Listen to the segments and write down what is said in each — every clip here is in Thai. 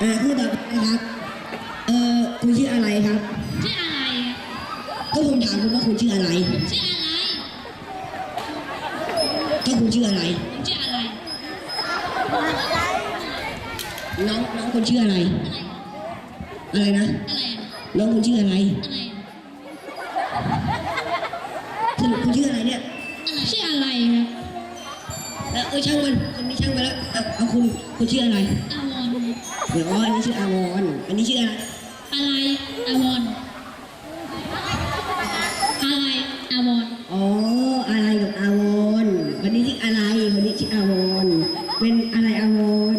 อ่าคู่ต่อไปนะครับ เอ่อคุณชื่ออะไรครับ ชื่ออะไร ก็ผมถามคุณว่าคุณชื่ออะไร ชื่ออะไร ก็คุณชื่ออะไรผมชื่ออะไร น้องน้องคุณชื่ออะไร อะไรนะ อะไรอะน้องคุณชื่ออะไรอะไรอะสรุปคุณชื่ออะไรเนี่ย อะไรชื่ออะไรครับ เออเออช่างมันคนนี้ช่างไปแล้ว เอาเอาคุณคุณชื่ออะไรอาวอนครับ เดี๋ยวอ๋ออันนี้ชื่ออาวรอันนี้ชื่ออะไรอะไรอาวอนอะไรอาวอนอ๋ออะไรกับอาวรวันนี้ชื่ออะไรวันนี้ชื่ออาวรเป็นอะไรอาวร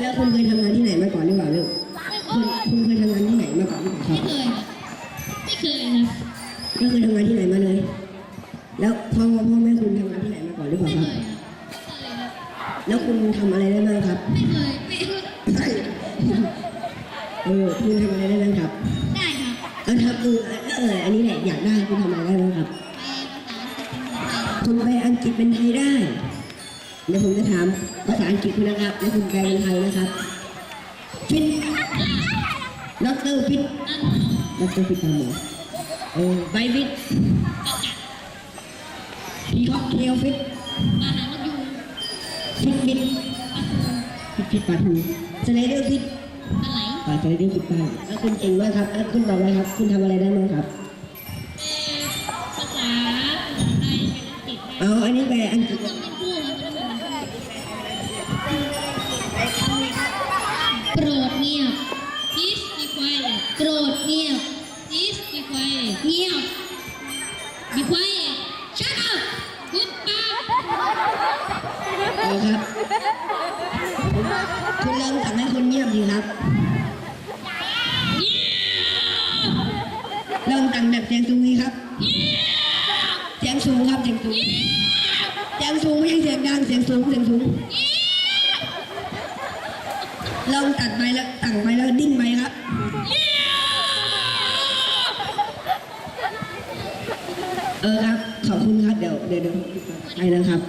แล้วคุณเคยทำงานที่ไหนมาก่อนหรือเปล่าลูกคุณคุณเคยทำงานที่ไหนมาก่อนหรือเปล่าครัไม่บเคยครับไม่เคยครับไม่เคยทำงานที่ไหนมาเลย แล้วพ่อพ่อแม่คุณทำงานที่ไหนมาก่อนหรือเปล่าไม่คเครับยครับไม่เคยครับแล้วคุณทำอะไรได้บ้างครับ ไม่เคยไม่เคย เออคุณทำอะไรได้บ้างครับได้ครับ เออทำเออเอออันนี้แหละอยากได้คุณทำอะไรได้บ้างครับไปภาษาอังกฤษเป็นภาษาไทยคุณแปลอังกฤษเป็นไทยได้เดี๋ยวผมจะถามภาษาอังกฤษคุณนะครับแล้วคุณแปลเป็นไทยนะครับฟิตด็อกเตอร์ฟิตอันหมอด็อกเตอร์ฟิตตามหมอเออไบฟิตพีคอกเทลฟิตปลาหางนกยูงฟิตฟิตปลาทูฟิตฟิตปลาทูสไลเดอร์ฟิต อะไรปลาสไลเดอร์ฟิตป้าแล้วคุณเก่งมากครับแล้วคุณตอบอะไรครับ คุณทำอะไรได้บ้างครับ เอ่อภาษาไทยเป็นอังกฤษได้เอาอันนี้แปลอังกฤษต้องเป็นคู่ครับต้องเป็นคู่โปรดเงียบ please be quiet โปรดเงียบ please be quiet เงียบ be quiet shut up พุดปากเอาครับคุณลองสั่ง ให้คนเงียบดีครับลองสั่งแบบเสียงสูงดีครับเสียงสูงครับเสียงสูงเสียงสูงไม่ใช่เสียงดังเสียงสูงเสียงสูงลองตัดไปแล้วสั่งไปแล้วดิ้นไปครับเออครับขอบคุณครับเดี๋ยวเดี๋ยวเดี๋ยวผมไปนะครับ